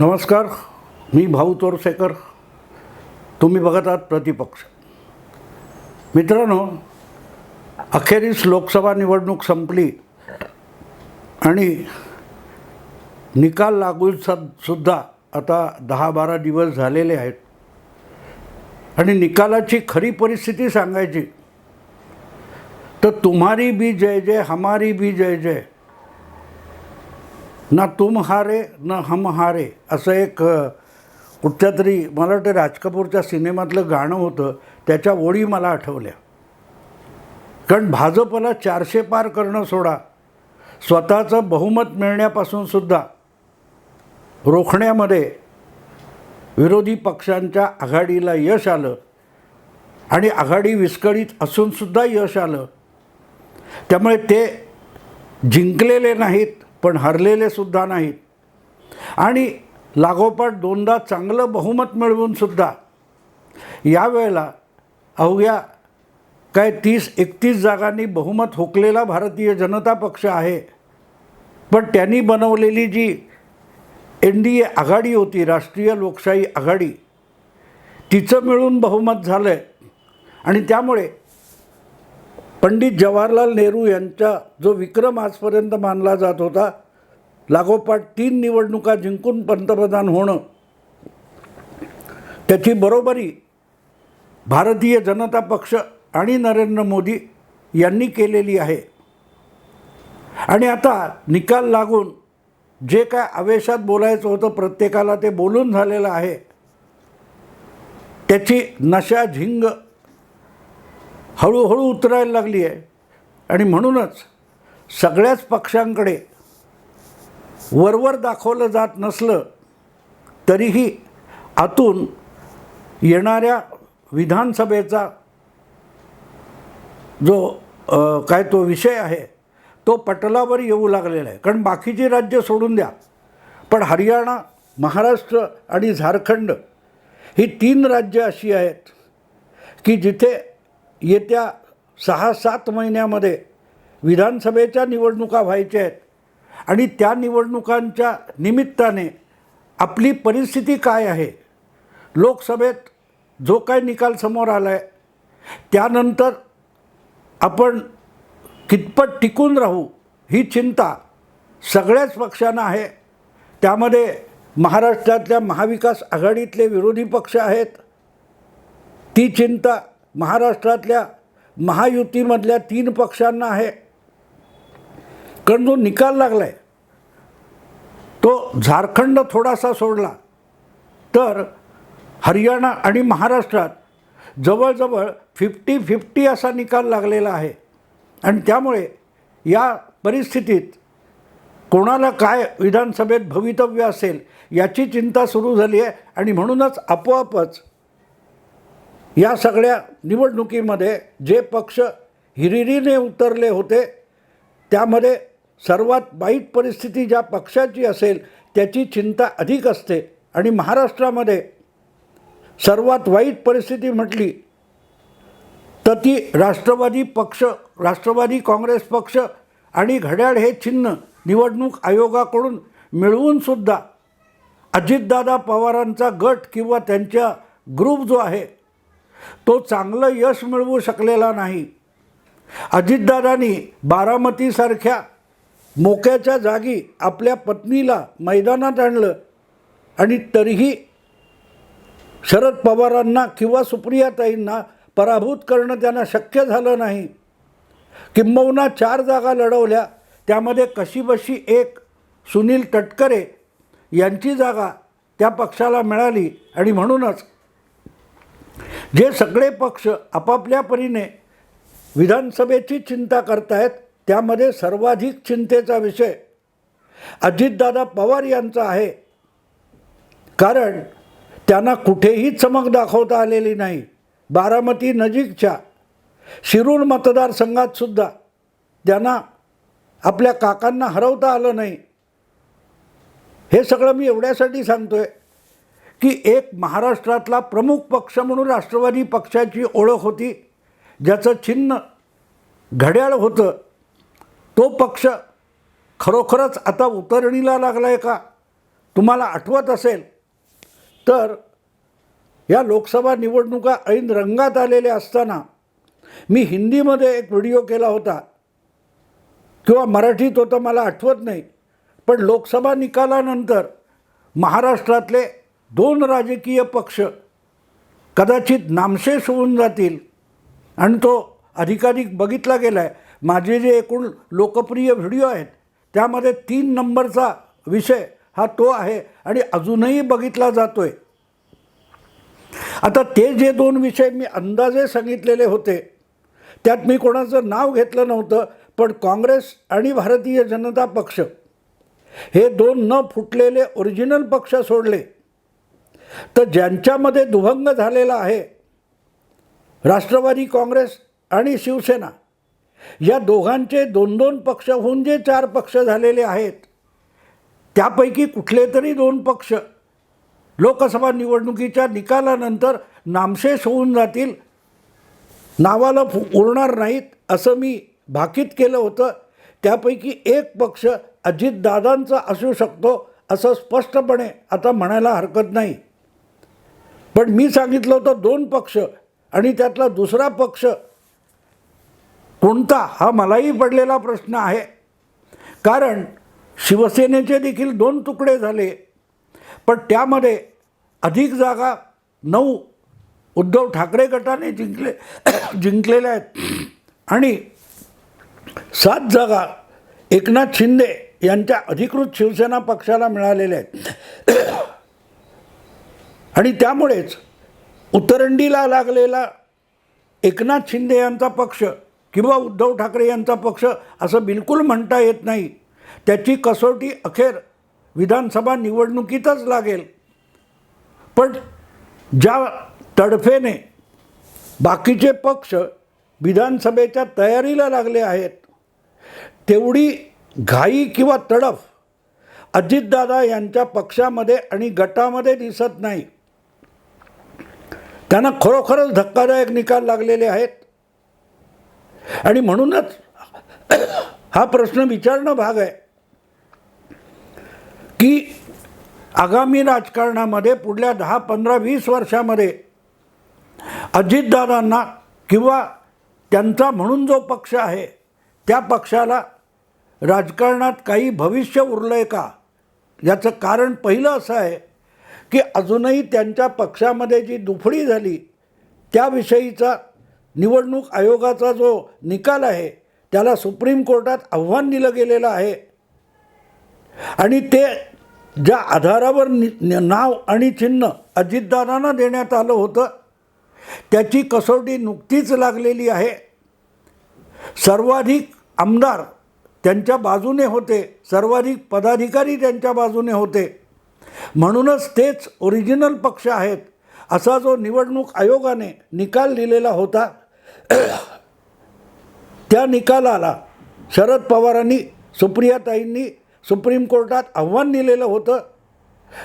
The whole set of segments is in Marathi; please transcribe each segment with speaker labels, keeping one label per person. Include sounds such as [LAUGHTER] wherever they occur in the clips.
Speaker 1: नमस्कार मी भाऊ तोरसेकर. तुम्ही बघत आहात प्रतिपक्ष. मित्रांनो अखेरीस लोकसभा निवडणूक संपली आणि निकाल लागून सुद्धा आता दहा बारा दिवस झालेले आहेत. आणि निकालाची खरी परिस्थिती सांगायची तर तुम्हारी बी जय जय हमारी बी जय जय ना तुम हारे न हम हारे असं एक कुठच्या तरी मला वाटतं राज कपूरच्या सिनेमातलं गाणं होतं त्याच्या ओळी मला आठवल्या. कारण भाजपला चारशे पार करणं सोडा स्वतःचं बहुमत मिळण्यापासून सुद्धा रोखण्यामध्ये विरोधी पक्षांच्या आघाडीला यश आलं आणि आघाडी विस्कळीत असूनसुद्धा यश आलं. त्यामुळे ते जिंकलेले नाहीत पण हरलेले सुद्धा नाहीत. आणि लागोपाठ दोनदा चांगलं बहुमत मिळवूनसुद्धा यावेळेला अवघ्या काय तीस एकतीस जागांनी बहुमत हुकलेला भारतीय जनता पक्ष आहे. पण त्यांनी बनवलेली जी एन डी ए आघाडी होती राष्ट्रीय लोकशाही आघाडी तिचं मिळून बहुमत झालं आहे आणि त्यामुळे पंडित जवाहरलाल नेहरू यांचा जो विक्रम आजपर्यंत मानला जात होता लागोपाठ तीन निवडणुका जिंकून पंतप्रधान होणं त्याची बरोबरी भारतीय जनता पक्ष आणि नरेंद्र मोदी यांनी केलेली आहे. आणि आता निकाल लागून जे काय आवेशात बोलायचं होतं प्रत्येकाला ते बोलून झालेलं आहे त्याची नशा झिंग हळूहळू उतरायला लागली आहे. आणि म्हणूनच सगळ्याच पक्षांकडे वरवर दाखवलं जात नसलं तरीही आतून येणाऱ्या विधानसभेचा जो काय तो विषय आहे तो पटलावर येऊ लागलेला आहे. कारण बाकीची राज्य सोडून द्या. पण हरियाणा महाराष्ट्र आणि झारखंड ही तीन राज्य अशी आहेत की जिथे येत्या सहा सात महिन्यामध्ये विधानसभेच्या निवडणुका व्हायच्या आहेत आणि त्या निवडणुकांच्या निमित्ताने आपली परिस्थिती काय आहे लोकसभेत जो काय निकाल समोर आला आहे त्यानंतर आपण कितपत टिकून राहू ही चिंता सगळ्याच पक्षांना आहे. त्यामध्ये महाराष्ट्रातल्या महाविकास आघाडीतले विरोधी पक्ष आहेत. ती चिंता महाराष्ट्रातल्या महायुतीमधल्या तीन पक्षांना आहे. कारण जो निकाल लागला आहे तो झारखंड थोडासा सोडला तर हरियाणा आणि महाराष्ट्रात जवळजवळ फिफ्टी फिफ्टी असा निकाल लागलेला आहे. आणि त्यामुळे या परिस्थितीत कोणाला काय विधानसभेत भवितव्य असेल याची चिंता सुरू झाली आहे. आणि म्हणूनच आपोआपच या सगळ्या निवडणुकीमध्ये जे पक्ष हिरिरीने उतरले होते त्यामध्ये सर्वात वाईट परिस्थिती ज्या पक्षाची असेल त्याची चिंता अधिक असते. आणि महाराष्ट्रामध्ये सर्वात वाईट परिस्थिती म्हटली तर ती राष्ट्रवादी पक्ष राष्ट्रवादी काँग्रेस पक्ष आणि घड्याळ हे चिन्ह निवडणूक आयोगाकडून मिळवूनसुद्धा अजितदादा पवारांचा गट किंवा त्यांच्या ग्रुप जो आहे तो चांगलं यश मिळवू शकलेला नाही. अजितदादांनी बारामतीसारख्या मोक्याच्या जागी आपल्या पत्नीला मैदानात आणलं आणि तरीही शरद पवारांना किंवा सुप्रियाताईंना पराभूत करणं त्यांना शक्य झालं नाही. किंबहुना चार जागा लढवल्या. त्यामध्ये कशीबशी एक सुनील तटकरे यांची जागा त्या पक्षाला मिळाली आणि म्हणूनच जे सगळे पक्ष आपापल्या परीने विधानसभेची चिंता करतायत त्यामध्ये सर्वाधिक चिंतेचा विषय अजितदादा पवार यांचा आहे. कारण त्यांना कुठेही चमक दाखवता आलेली नाही. बारामती नजीकच्या शिरूर मतदारसंघात सुद्धा त्यांना आपल्या काकांना हरवता आलं नाही. हे सगळं मी एवढ्यासाठी सांगतो आहे की एक महाराष्ट्रातला प्रमुख पक्ष म्हणून राष्ट्रवादी पक्षाची ओळख होती ज्याचं चिन्ह घड्याळ होतं. तो पक्ष खरोखरच आता उतरणीला लागला आहे का? तुम्हाला आठवत असेल? तर या लोकसभा निवडणुका ऐन रंगात आलेल्या असताना मी हिंदीमध्ये एक व्हिडिओ केला होता. किंवा मराठीत होतं मला आठवत नाही. पण लोकसभा निकालानंतर महाराष्ट्रातले दोन राजकीय पक्ष कदाचित नामशेष होऊन जातील. आणि तो अधिकाधिक बघितला गेला आहे माझे जे एकूण लोकप्रिय व्हिडिओ आहेत त्यामध्ये तीन नंबरचा विषय हा तो आहे आणि अजूनही बघितला जातो आहे आता ते जे दोन विषय मी अंदाजे सांगितलेले होते त्यात मी कोणाचं नाव घेतलं नव्हतं पण काँग्रेस आणि भारतीय जनता पक्ष हे दोन न फुटलेले ओरिजिनल पक्ष सोडले. तर ज्यांच्यामध्ये दुभंग झालेला आहे राष्ट्रवादी काँग्रेस आणि शिवसेना या दोघांचे दोन दोन पक्ष होऊन जे चार पक्ष झालेले आहेत त्यापैकी कुठले तरी दोन पक्ष लोकसभा निवडणुकीच्या निकालानंतर नामशेष होऊन जातील नावाला फु उरणार नाहीत असं मी भाकीत केलं होतं. त्यापैकी एक पक्ष अजितदादांचा असू शकतो असं स्पष्टपणे आता म्हणायला हरकत नाही. पण मी सांगितलं होतं दोन पक्ष आणि त्यातला दुसरा पक्ष कोणता हा मलाही पडलेला प्रश्न आहे. कारण शिवसेनेचे देखील दोन तुकडे झाले. पण त्यामध्ये अधिक जागा नऊ उद्धव ठाकरे गटाने जिंकले जिंकलेल्या आहेत. आणि सात जागा एकनाथ शिंदे यांच्या अधिकृत शिवसेना पक्षाला मिळालेल्या आहेत. आणि त्यामुळेच उतरंडीला लागलेला एकनाथ शिंदे यांचा पक्ष किंवा उद्धव ठाकरे यांचा पक्ष असं बिलकुल म्हणता येत नाही. त्याची कसोटी अखेर विधानसभा निवडणुकीतच लागेल. पण ज्या तडफेने बाकीचे पक्ष विधानसभेच्या तयारीला लागले आहेत तेवढी घाई किंवा तडफ अजितदादा यांच्या पक्षामध्ये आणि गटामध्ये दिसत नाही. त्यांना खरोखरच धक्कादायक निकाल लागलेले आहेत. आणि म्हणूनच हा प्रश्न विचारणं भाग आहे. की आगामी राजकारणामध्ये पुढल्या दहा पंधरा वीस वर्षामध्ये अजितदादांना किंवा त्यांचा म्हणून जो पक्ष आहे त्या पक्षाला राजकारणात काही भविष्य उरलं आहे का? याचं कारण पहिलं असं आहे की अजूनही त्यांच्या पक्षामध्ये जी दुफडी झाली त्याविषयीचा निवडणूक आयोगाचा जो निकाल आहे त्याला सुप्रीम कोर्टात आव्हान दिलं गेलेलं आहे. आणि ते ज्या आधारावर नि नाव आणि चिन्ह अजितदादांना देण्यात आलं होतं त्याची कसोटी नुकतीच लागलेली आहे. सर्वाधिक आमदार त्यांच्या बाजूने होते सर्वाधिक पदाधिकारी त्यांच्या बाजूने होते. म्हणूनच तेच ओरिजिनल पक्ष आहेत. असा जो निवडणूक आयोगाने निकाल दिलेला होता [CLEARS THROAT] त्या निकालाला शरद पवारांनी सुप्रियाताईंनी सुप्रीम कोर्टात आव्हान दिलेलं होतं.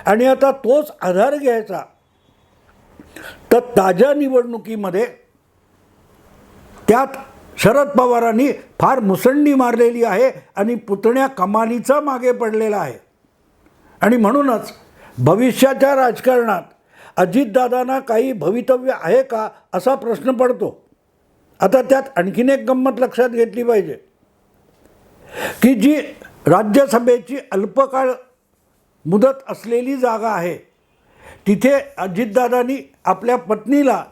Speaker 1: आणि आता तोच आधार घ्यायचा. तर ताज्या निवडणुकीमध्ये त्यात शरद पवारांनी फार मुसंडी मारलेली आहे आणि पुतण्या कमालीचा मागे पडलेला आहे. आणि म्हणूनच भविष्याच्या राजकारणात अजितदादांना काही भवितव्य आहे का असा प्रश्न पडतो. आता त्यात आणखीन एक गंमत लक्षात घेतली पाहिजे. की जी राज्यसभेची अल्पकाळ मुदत असलेली जागा आहे तिथे अजितदादांनी आपल्या पत्नीला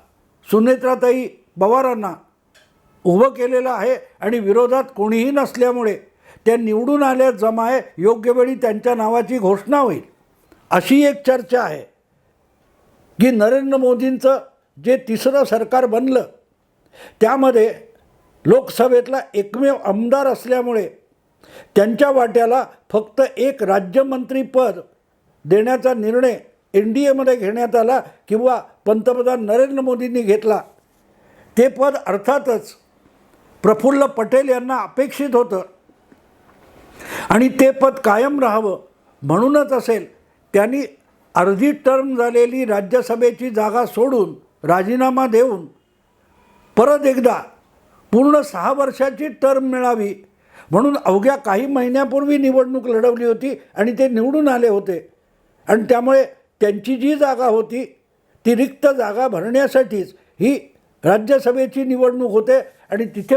Speaker 1: सुनेत्राताई पवारांना उभं केलेलं आहे आणि विरोधात कोणीही नसल्यामुळे त्या निवडून आल्या जमाय योग्य वेळी त्यांच्या नावाची घोषणा होईल. अशी एक चर्चा आहे. की नरेंद्र मोदींचं जे तिसरं सरकार बनलं त्यामध्ये लोकसभेतला एकमेव आमदार असल्यामुळे त्यांच्या वाट्याला फक्त एक राज्यमंत्रीपद देण्याचा निर्णय एन डी एमध्ये घेण्यात आला किंवा पंतप्रधान नरेंद्र मोदींनी घेतला. ते पद अर्थातच प्रफुल्ल पटेल यांना अपेक्षित होतं. आणि ते पद कायम राहावं. म्हणूनच असेल त्यांनी अर्धी टर्म झालेली राज्यसभेची जागा सोडून राजीनामा देऊन परत एकदा पूर्ण सहा वर्षाची टर्म मिळावी. म्हणून अवघ्या काही महिन्यापूर्वी निवडणूक लढवली होती आणि ते निवडून आले होते. आणि त्यामुळे त्यांची जी जागा होती ती रिक्त जागा भरण्यासाठीच ही राज्यसभेची निवडणूक होते आणि तिथे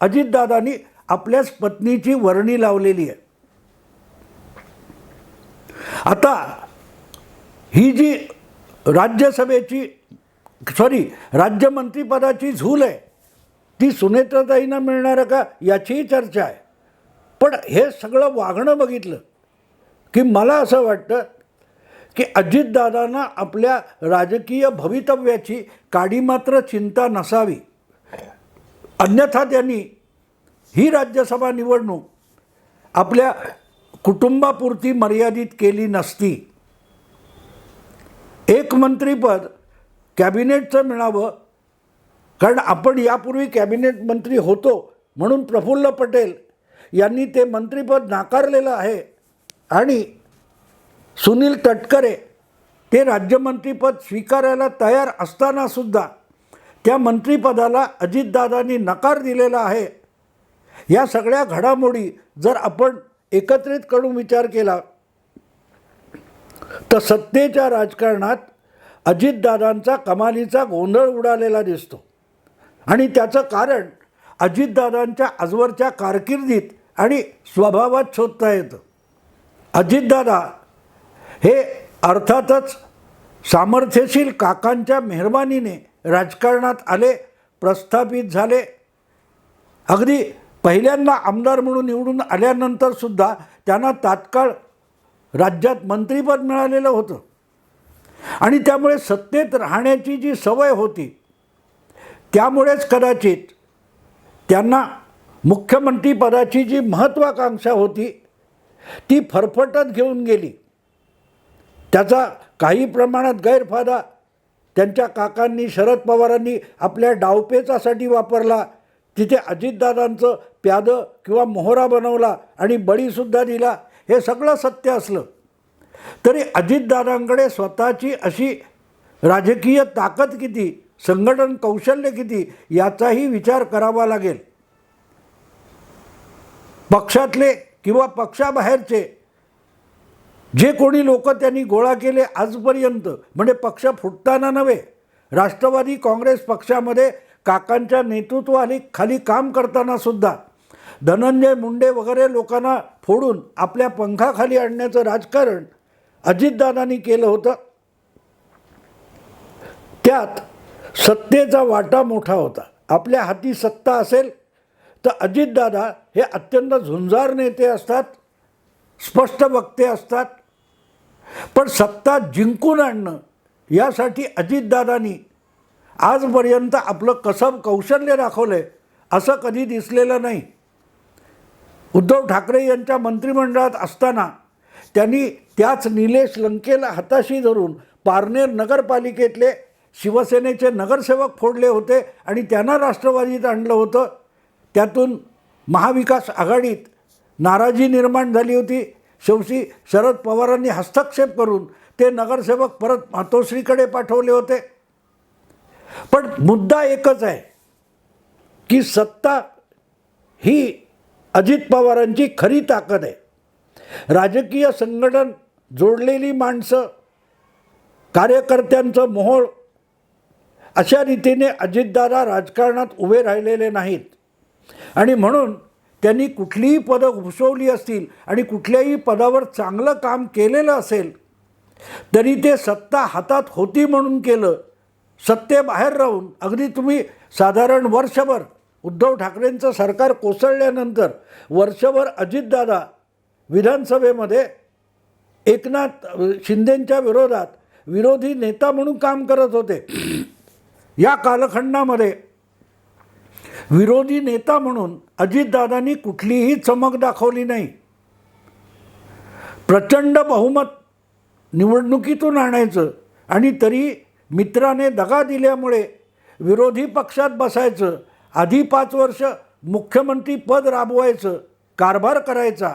Speaker 1: अजितदादांनी आपल्याच पत्नीची वर्णी लावलेली आहे. आता ही जी राज्यसभेची सॉरी राज्यमंत्रीपदाची झूल आहे ती सुनेत्राताईंना मिळणार का याचीही चर्चा आहे. पण हे सगळं वागणं बघितलं की मला असं वाटतं की अजितदादांना आपल्या राजकीय भवितव्याची काडी मात्र चिंता नसावी. अन्यथा त्यांनी ही राज्यसभा निवडणूक आपल्या कुटुंबापुरती मर्यादित केली नसती. एक मंत्रीपद कॅबिनेटचं मिळावं कारण आपण यापूर्वी कॅबिनेट मंत्री होतो म्हणून प्रफुल्ल पटेल यांनी ते मंत्रीपद नाकारलेलं आहे आणि सुनील तटकरे ते राज्यमंत्रीपद स्वीकारायला तयार असतानासुद्धा त्या मंत्रिपदाला अजितदादांनी नकार दिलेला आहे. या सगळ्या घडामोडी जर आपण एकत्रित करून विचार केला तर सत्तेच्या राजकारणात अजितदादांचा कमालीचा गोंधळ उडालेला दिसतो. आणि त्याचं कारण अजितदादांच्या आजवरच्या कारकिर्दीत आणि स्वभावात शोधता येतं. अजितदादा हे अर्थातच सामर्थ्यशील काकांच्या मेहरबानीने राजकारणात आले प्रस्थापित झाले. अगदी पहिल्यांदा आमदार म्हणून निवडून आल्यानंतरसुद्धा त्यांना तात्काळ राज्यात मंत्रिपद मिळालेलं होतं. आणि त्यामुळे सत्तेत राहण्याची जी सवय होती त्यामुळेच कदाचित त्यांना मुख्यमंत्रीपदाची जी महत्त्वाकांक्षा होती ती फरफटत घेऊन गेली. त्याचा काही प्रमाणात गैरफायदा त्यांच्या काकांनी शरद पवारांनी आपल्या डावपेचासाठी वापरला. तिथे अजितदादांचं प्यादं किंवा मोहरा बनवला आणि बळीसुद्धा दिला हे सगळं सत्य असलं. तरी अजितदादांकडे स्वतःची अशी राजकीय ताकद किती संघटन कौशल्य किती याचाही विचार करावा लागेल. पक्षातले किंवा पक्षाबाहेरचे जे कोणी लोक त्यांनी गोळा केले आजपर्यंत म्हणजे पक्ष फुटताना नव्हे राष्ट्रवादी काँग्रेस पक्षामध्ये काकांच्या नेतृत्वाली खाली काम करताना सुद्धा धनंजय मुंडे वगैरे लोकांना फोडून आपल्या पंखाखाली आणण्याचं राजकारण अजितदादांनी केलं होतं. त्यात सत्तेचा वाटा मोठा होता. आपल्या हाती सत्ता असेल तर अजितदादा हे अत्यंत झुंजार नेते असतात स्पष्ट वक्ते असतात. पण सत्ता जिंकून आणणं यासाठी अजितदादांनी आजपर्यंत आपलं कसब कौशल्य दाखवलं आहे असं कधी दिसलेलं नाही. उद्धव ठाकरे यांच्या मंत्रिमंडळात असताना त्यांनी त्याच निलेश लंकेला हाताशी धरून पारनेर नगरपालिकेतले शिवसेनेचे नगरसेवक फोडले होते आणि त्यांना राष्ट्रवादीत आणलं होतं. त्यातून महाविकास आघाडीत नाराजी निर्माण झाली होती. शेवटी शरद पवारांनी हस्तक्षेप करून ते नगरसेवक परत मातोश्रीकडे पाठवले होते. पण मुद्दा एकच आहे की सत्ता ही अजित पवारांची खरी ताकद आहे. राजकीय संघटन जोडलेली माणसं कार्यकर्त्यांचं मोहोळ अशा रीतीने अजितदादा राजकारणात उभे राहिलेले नाहीत. आणि म्हणून त्यांनी कुठलीही पदं घुसवली असतील आणि कुठल्याही पदावर चांगलं काम केलेलं असेल तरी ते सत्ता हातात होती म्हणून केलं सत्तेबाहेर राहून अगदी तुम्ही साधारण वर्षभर उद्धव ठाकरेंचं सरकार कोसळल्यानंतर वर्षभर अजितदादा विधानसभेमध्ये एकनाथ शिंदेंच्या विरोधात विरोधी नेता म्हणून काम करत होते. या कालखंडामध्ये विरोधी नेता म्हणून अजितदादांनी कुठलीही चमक दाखवली नाही. प्रचंड बहुमत निवडणुकीतून आणायचं आणि तरी मित्राने दगा दिल्यामुळे विरोधी पक्षात बसायचं आधी पाच वर्ष मुख्यमंत्री पद राबवायचं कारभार करायचा.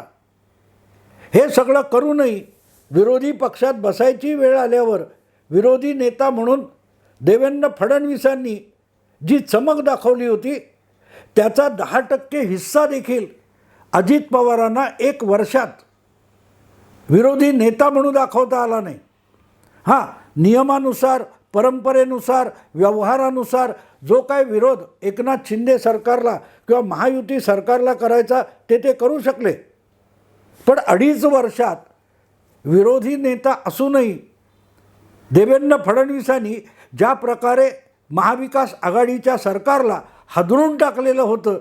Speaker 1: हे सगळं करूनही विरोधी पक्षात बसायची वेळ आल्यावर विरोधी नेता म्हणून देवेंद्र फडणवीसांनी जी चमक दाखवली होती त्याचा दहा टक्के हिस्सा देखील अजित पवारांना एक वर्षात विरोधी नेता म्हणून दाखवता आला नाही. हां नियमानुसार परंपरेनुसार व्यवहारानुसार जो काय विरोध एकनाथ शिंदे सरकारला किंवा महायुती सरकारला करायचा ते ते करू शकले. पण अडीच वर्षात विरोधी नेता असूनही देवेंद्र फडणवीसांनी ज्या प्रकारे महाविकास आघाडीच्या सरकारला हादरून टाकलेलं होतं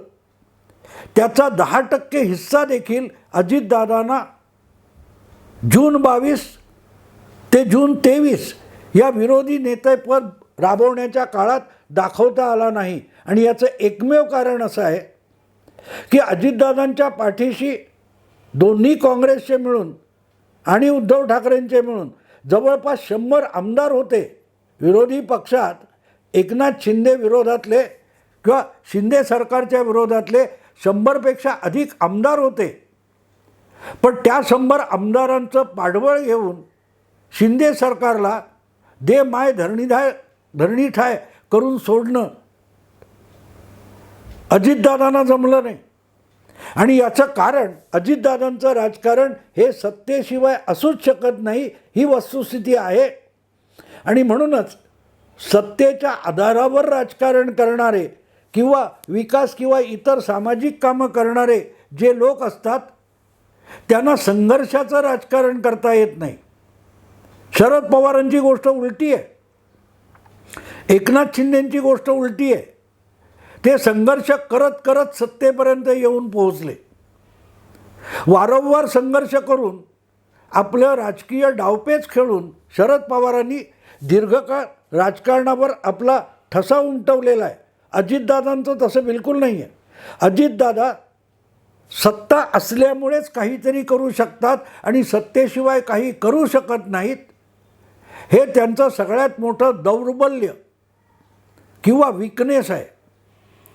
Speaker 1: त्याचा दहा टक्के हिस्सा देखील अजितदादांना जून बावीस ते जून तेवीस या विरोधी नेतेपद राबवण्याच्या काळात दाखवता आला नाही. आणि याचं एकमेव कारण असं आहे की अजितदादांच्या पाठीशी दोन्ही काँग्रेसचे मिळून आणि उद्धव ठाकरेंचे मिळून जवळपास शंभर आमदार होते विरोधी पक्षात. एकनाथ शिंदे विरोधातले किंवा शिंदे सरकारच्या विरोधातले शंभरपेक्षा अधिक आमदार होते. पण त्या शंभर आमदारांचं पाठबळ घेऊन शिंदे सरकारला दे माय धरणीधाय धरणीठाय करून सोडणं. अजितदादांना जमलं नाही. आणि याचं कारण अजितदादांचं राजकारण हे सत्तेशिवाय असूच शकत नाही ही वस्तुस्थिती आहे. आणि म्हणूनच सत्तेच्या आधारावर राजकारण करणारे किंवा विकास किंवा इतर सामाजिक कामं करणारे जे लोक असतात त्यांना संघर्षाचं राजकारण करता येत नाही. शरद पवारांची गोष्ट उलटी आहे. एकनाथ शिंदेंची गोष्ट उलटी आहे. ते संघर्ष करत करत सत्तेपर्यंत येऊन पोहोचले. वारंवार संघर्ष करून आपलं राजकीय डावपेच खेळून शरद पवारांनी दीर्घकाळ राजकारणावर आपला ठसा उमटवलेला आहे. अजितदादांचं तसं बिलकुल नाही आहे. अजितदादा सत्ता असल्यामुळेच काहीतरी करू शकतात आणि सत्तेशिवाय काही करू शकत नाहीत. हे त्यांचं सगळ्यात मोठं दौर्बल्य किंवा विकनेस आहे.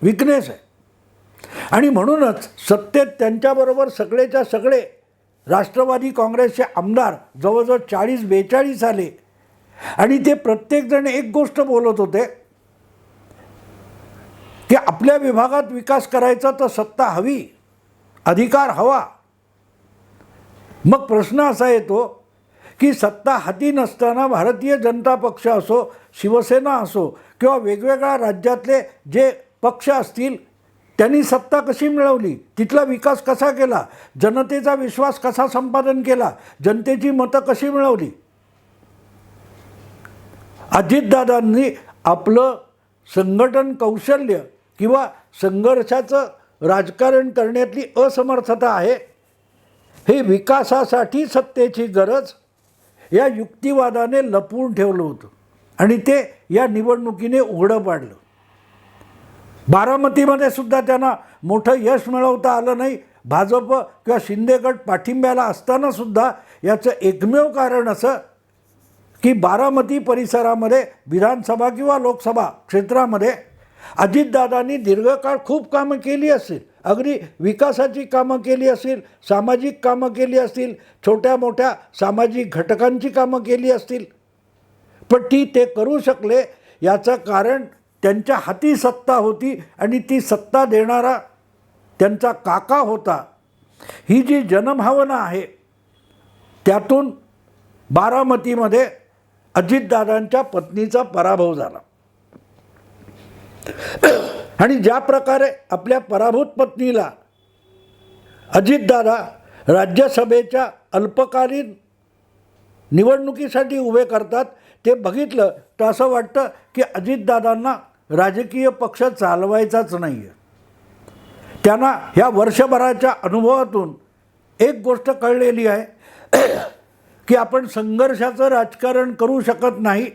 Speaker 1: विकनेस आहे. आणि म्हणूनच सत्तेत त्यांच्याबरोबर सगळेच्या सगळे राष्ट्रवादी काँग्रेसचे आमदार जवळजवळ चाळीस बेचाळीस आले आणि ते प्रत्येकजण एक गोष्ट बोलत होते की आपल्या विभागात विकास करायचा तर सत्ता हवी अधिकार हवा. मग प्रश्न असा येतो की सत्ता हाती नसताना भारतीय जनता पक्ष असो शिवसेना असो किंवा वेगवेगळ्या राज्यातले जे पक्ष असतील त्यांनी सत्ता कशी मिळवली? तिथला विकास कसा केला? जनतेचा विश्वास कसा संपादन केला? जनतेची मतं कशी मिळवली? अजितदादांनी आपलं संघटन कौशल्य किंवा संघर्षाचं राजकारण करण्यातली असमर्थता आहे हे विकासासाठी सत्तेची गरज या युक्तिवादाने लपवून ठेवलं होतं. आणि ते या निवडणुकीने उघडं पाडलं. बारामतीमध्ये सुद्धा त्यांना मोठं यश मिळवता आलं नाही. भाजप किंवा शिंदेगट पाठिंब्याला असतानासुद्धा याचं एकमेव कारण असं की बारामती परिसरामध्ये विधानसभा किंवा लोकसभा क्षेत्रामध्ये अजितदादांनी दीर्घकाळ खूप कामं केली असतील अगदी विकासाची कामं केली असतील सामाजिक कामं केली असतील छोट्या मोठ्या सामाजिक घटकांची कामं केली असतील. पण ती ते करू शकले याचं कारण त्यांच्या हाती सत्ता होती आणि ती सत्ता देणारा त्यांचा काका होता. ही जी जनभावना आहे त्यातून बारामतीमध्ये अजितदादांच्या पत्नीचा पराभव झाला. आणि ज्या प्रकारे आपल्या पराभूत पत्नीला अजितदादा राज्यसभेच्या अल्पकालीन निवडणुकीसाठी उभे करतात ते बघितलं तर असं वाटतं की अजितदादांना राजकीय पक्ष चालवायचाच नाही आहे त्यांना ह्या वर्षभराच्या अनुभवातून एक गोष्ट कळलेली आहे [CLEARS THROAT] की आपण संघर्षाचं राजकारण करू शकत नाही.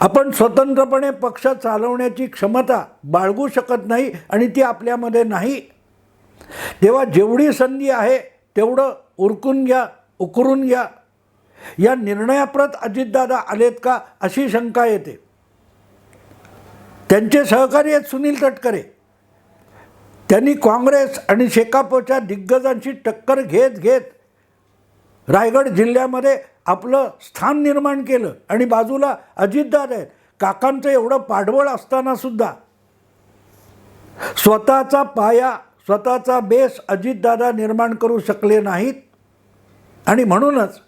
Speaker 1: आपण स्वतंत्रपणे पक्ष चालवण्याची क्षमता बाळगू शकत नाही आणि ती आपल्यामध्ये नाही. तेव्हा जेवढी संधी आहे तेवढं उरकून घ्या उकरून घ्या. या निर्णयाप्रत अजितदादा आलेत का अशी शंका येते. त्यांचे सहकारी आहेत सुनील तटकरे. त्यांनी काँग्रेस आणि शेकापच्या दिग्गजांची टक्कर घेत घेत रायगड जिल्ह्यामध्ये आपलं स्थान निर्माण केलं. आणि बाजूला अजितदाद आहेत. काकांचं एवढं पाठबळ असतानासुद्धा स्वतःचा पाया स्वतःचा बेस अजितदादा निर्माण करू शकले नाहीत. आणि म्हणूनच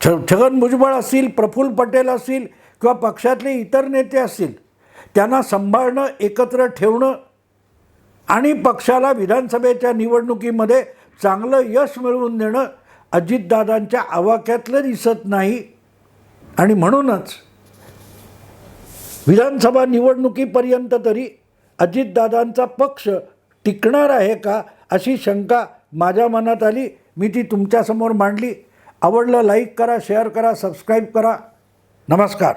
Speaker 1: छ छगन भुजबळ असतील प्रफुल्ल पटेल असतील किंवा पक्षातले इतर नेते असतील त्यांना सांभाळणं एकत्र ठेवणं आणि पक्षाला विधानसभेच्या निवडणुकीमध्ये चांगलं यश मिळवून देणं अजितदादांच्या आवाक्यातलं दिसत नाही. आणि म्हणूनच विधानसभा निवडणुकीपर्यंत तरी अजितदादांचा पक्ष टिकणार आहे का अशी शंका माझ्या मनात आली. मी ती तुमच्यासमोर मांडली. आवडलं लाईक करा शेअर करा सबस्क्राईब करा. नमस्कार.